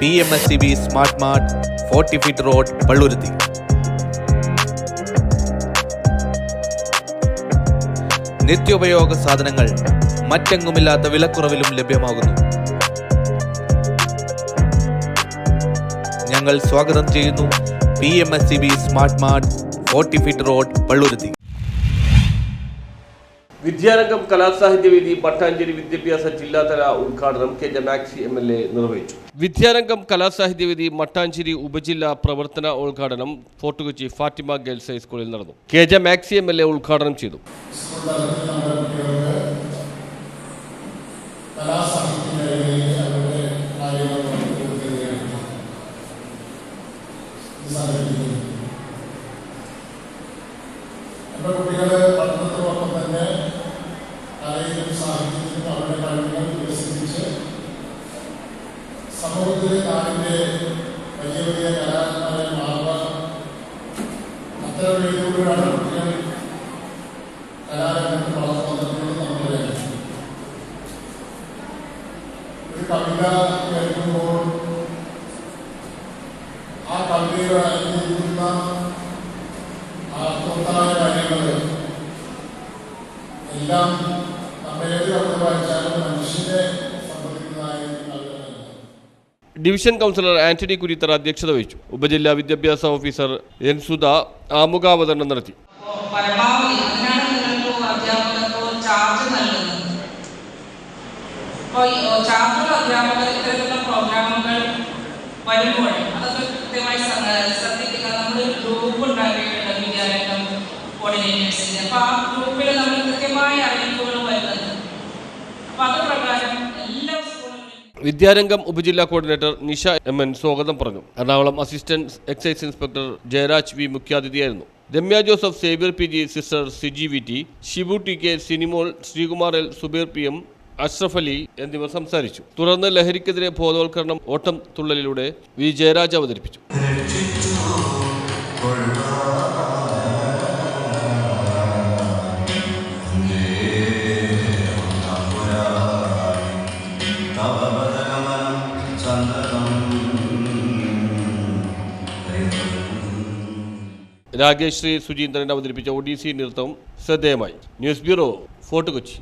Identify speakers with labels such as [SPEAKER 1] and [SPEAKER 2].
[SPEAKER 1] P M S C B smart mart forty feet road Palluruthy നിത്യോപയോഗ സാധനങ്ങൾ മറ്റെങ്ങുമില്ലാത്ത വിലക്കുറവിലും ലഭ്യമാകുന്നു. ഞങ്ങൾ സ്വാഗതം ചെയ്യുന്നു P M S C B smart mart forty feet road Palluruthy
[SPEAKER 2] Vidyarangam Kalasahithyavedi Pattancherry വിദ്യാഭ്യാസ ജില്ലാതല ഉദ്ഘാടനം K Maxi M L A നിർവഹിച്ചു. വിദ്യാരംഗം കലാസാഹിത്യവേദി മട്ടാഞ്ചേരി ഉപജില്ലാ പ്രവർത്തന ഉദ്ഘാടനം ഫോർട്ട് കൊച്ചി ഫാത്തിമ ഗേൾസ് ഹൈസ്കൂളിൽ നടന്നു. K J Maxi M L A ഉദ്ഘാടനം ചെയ്തു.
[SPEAKER 3] കലാസാഹിത്യ നമ്മുടെ കുട്ടികൾ പഠനത്തോടൊപ്പം തന്നെ കലയിലും സാഹിത്യത്തിലും അവരുടെ കഴിവുകൾ വികസിപ്പിച്ച് സമൂഹത്തിലെ നാടിന്റെ വലിയ വലിയ കലാകാരന്മാരെ മാറുക അത്തരം രീതിയിലൂടെയാണ് കുട്ടികൾ കലാരംഗത്ത് വളർന്നു വന്നിട്ടുള്ളത് ഒരു കവിത കേൾക്കുമ്പോൾ ആ കവിതയിൽ അടങ്ങിയിരിക്കുന്ന ആ എല്ലാം നമ്മൾ ഏത് വായിച്ചാലും മനുഷ്യനെ സംബന്ധിക്കുന്നതായി
[SPEAKER 2] ഡിവിഷൻ കൗൺസിലർ ആന്റണി കുരിത്തറ അധ്യക്ഷത വഹിച്ചു. ഉപജില്ലാ വിദ്യാഭ്യാസ ഓഫീസർ എൻ സുധ ആമുഖാവതരണം നടത്തി.
[SPEAKER 4] അപ്പോൾ ചാർജുള്ള അധ്യാപകർ ഇത്തരത്തിലുള്ള പ്രോഗ്രാമുകൾ വരുമ്പോൾ
[SPEAKER 2] വിദ്യാരംഗം ഉപജില്ലാ കോർഡിനേറ്റർ നിഷ എം എൻ സ്വാഗതം പറഞ്ഞു. Ernakulam assistant excise inspector Jayaraj V മുഖ്യാതിഥിയായിരുന്നു. Ramya Joseph Xavier P G sister Siji V T Shibu T K Sinimol Sreekumar L Subeer P M Ashraf Ali എന്നിവർ സംസാരിച്ചു. തുടർന്ന് ലഹരിക്കെതിരെ ബോധവൽക്കരണം ഓട്ടം തുള്ളലിലൂടെ വി ജയരാജ് അവതരിപ്പിച്ചു. രാകേഷ് ശ്രീ സുചീന്ദ്രൻ അവതരിപ്പിച്ച ഒഡീസി നൃത്തം ശ്രദ്ധേയമായി. News bureau fort Kochi.